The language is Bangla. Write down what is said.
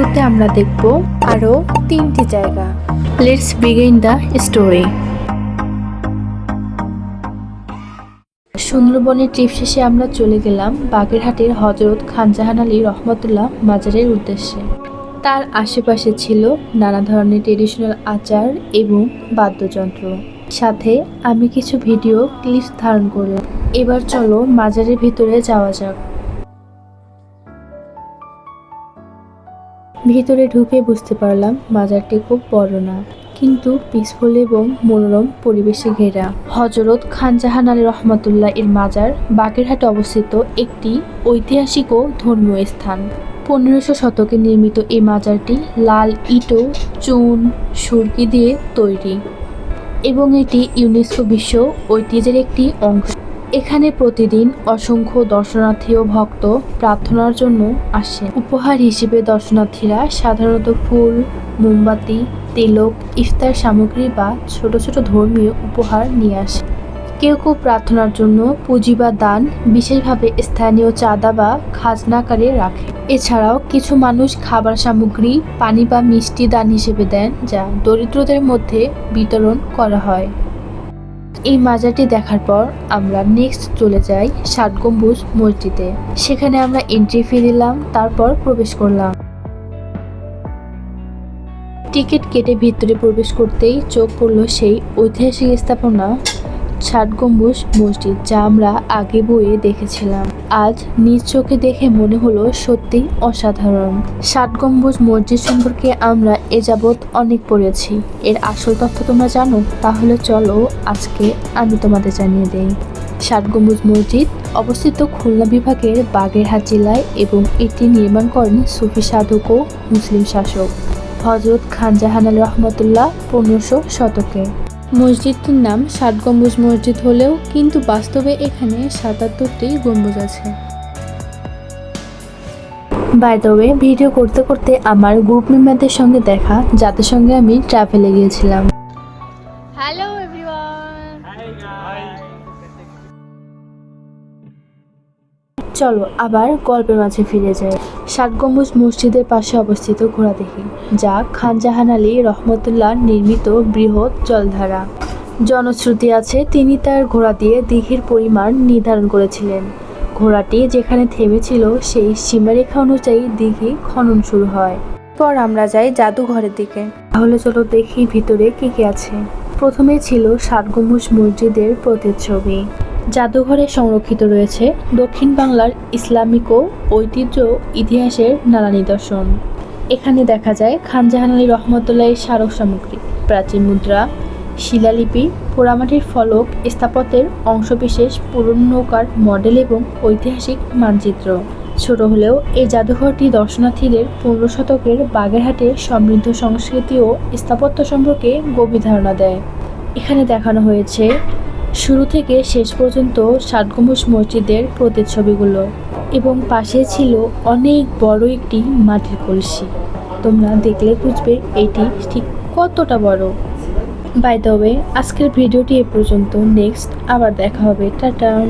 ভিডিওতে আমরা দেখব আরও তিনটি জায়গা। লেটস বিগিন দ্য স্টোরি সুন্দরবনের ট্রিপ শেষে আমরা চলে গেলাম বাগেরহাটের হজরত খানজাহান আলী রহমতুল্লাহ মাজারের উদ্দেশ্যে। তার আশেপাশে ছিল নানা ধরনের ট্রেডিশনাল আচার এবং বাদ্যযন্ত্র। সাথে আমি কিছু ভিডিও ক্লিপস ধারণ করলাম। এবার চলো মাজারের ভিতরে যাওয়া যাক। ভিতরে ঢুকে বুঝতে পারলাম মাজারটি খুব বড় না, কিন্তু পিসফুল এবং মনোরম পরিবেশে ঘেরা। হজরত খানজাহান আলী রহমতুল্লাহ এর মাজার বাগেরহাটে অবস্থিত একটি ঐতিহাসিক ও ধর্মীয় স্থান। পনেরোশো শতকে নির্মিত এই মাজারটি লাল ইটো, চুন, সুরকি দিয়ে তৈরি এবং এটি ইউনেস্কো বিশ্ব ঐতিহ্যের একটি অংশ। এখানে প্রতিদিন অসংখ্য দর্শনার্থী ও ভক্ত প্রার্থনার জন্য আসে উপহার হিসেবে দর্শনার্থীরা সাধারণত ফুল, মোমবাতি, তিলক, ইফতার সামগ্রী বা ছোট ছোট ধর্মীয় উপহার নিয়ে আসে কেউ কেউ প্রার্থনার জন্য পুঁজি বা দান, বিশেষভাবে স্থানীয় চাঁদা বা খাজনা আকারে রাখে এছাড়াও কিছু মানুষ খাবার সামগ্রী, পানি বা মিষ্টি দান হিসেবে দেন, যা দরিদ্রদের মধ্যে বিতরণ করা হয়। এই মাজারটি দেখার পর আমরা নেক্সট চলে যাই ষাট গম্বুজ মসজিদে। সেখানে আমরা এন্ট্রি ফি দিলাম তারপর প্রবেশ করলাম। টিকিট কেটে ভিতরে প্রবেশ করতেই চোখ পড়ল সেই ঐতিহাসিক স্থাপনা ষাট গম্বুজ, মসজিদ যা আমরা আগে বইয়ে দেখেছিলাম। আজ নিজ চোখে দেখে মনে হলো সত্যি অসাধারণ। ষাট গম্বুজ, মসজিদ সম্পর্কে আমরা এ যাবৎ অনেক পড়েছি। এর আসল তথ্য তোমরা জানো? তাহলে চলো আজকে আমি তোমাদের জানিয়ে দেই। ষাট গম্বুজ, মসজিদ অবস্থিত খুলনা বিভাগের বাগেরহাট জেলায় এবং এটি নির্মাণ করেন সুফি সাধক ও মুসলিম শাসক। হজরত খানজাহান আল রহমতুল্লাহ পনেরোশো শতকে। মসজিদটির নাম ষাট গম্বুজ মসজিদ হলেও কিন্তু বাস্তবে এখানে সাতাত্তরটি গম্বুজ আছে। বাই দ্য ওয়ে ভিডিও করতে করতে আমার গ্রুপ মেম্বারদের সঙ্গে দেখা যাদের সঙ্গে আমি ট্রাভেলে গিয়েছিলাম। হ্যালো চলো, আবার গল্পের মাঝে ফিরে যাই। ষাট গম্বুজ মসজিদের পাশে অবস্থিত ঘোড়া দেখি, যা খানজাহান আলী রহমতুল্লাহ নির্মিত বৃহৎ জলধারা। জনশ্রুতি আছে, তিনি তার ঘোড়া দিয়ে দিঘির পরিমাণ নির্ধারণ করেছিলেন। ঘোড়াটি যেখানে থেমেছিল, সেই সীমারেখা অনুযায়ী দিঘি খনন শুরু হয়। পর আমরা যাই জাদুঘরের দিকে। তাহলে চলো দেখি ভিতরে কি কি আছে। প্রথমে ছিল ষাট গম্বুজ মসজিদের প্রতিচ্ছবি। জাদুঘরে সংরক্ষিত রয়েছে দক্ষিণ বাংলার ইসলামিক ও ঐতিহ্য ইতিহাসের নানা নিদর্শন। এখানে দেখা যায় খানজাহান আলী রহমতুল্লাহের স্মারক সামগ্রী, প্রাচীন মুদ্রা, শিলালিপি, পোড়ামাটির ফলক, স্থাপত্যের অংশবিশেষ, পুরনো নৌকার মডেল এবং ঐতিহাসিক মানচিত্র। ছোট হলেও এই জাদুঘরটি দর্শনার্থীদের পনেরো শতকের বাগেরহাটের সমৃদ্ধ সংস্কৃতি ও স্থাপত্য সম্পর্কে গভীর ধারণা দেয়। এখানে দেখানো হয়েছে শুরু থেকে শেষ পর্যন্ত ষাট গম্বুজ মসজিদের প্রতিচ্ছবিগুলো এবং পাশে ছিল অনেক বড় একটি মাটির কলসি। তোমরা দেখলে বুঝবে এটি ঠিক কতটা বড়। বাই দ্য ওয়ে আজকের ভিডিওটি এ পর্যন্ত। নেক্সট আবার দেখা হবে। টাটা।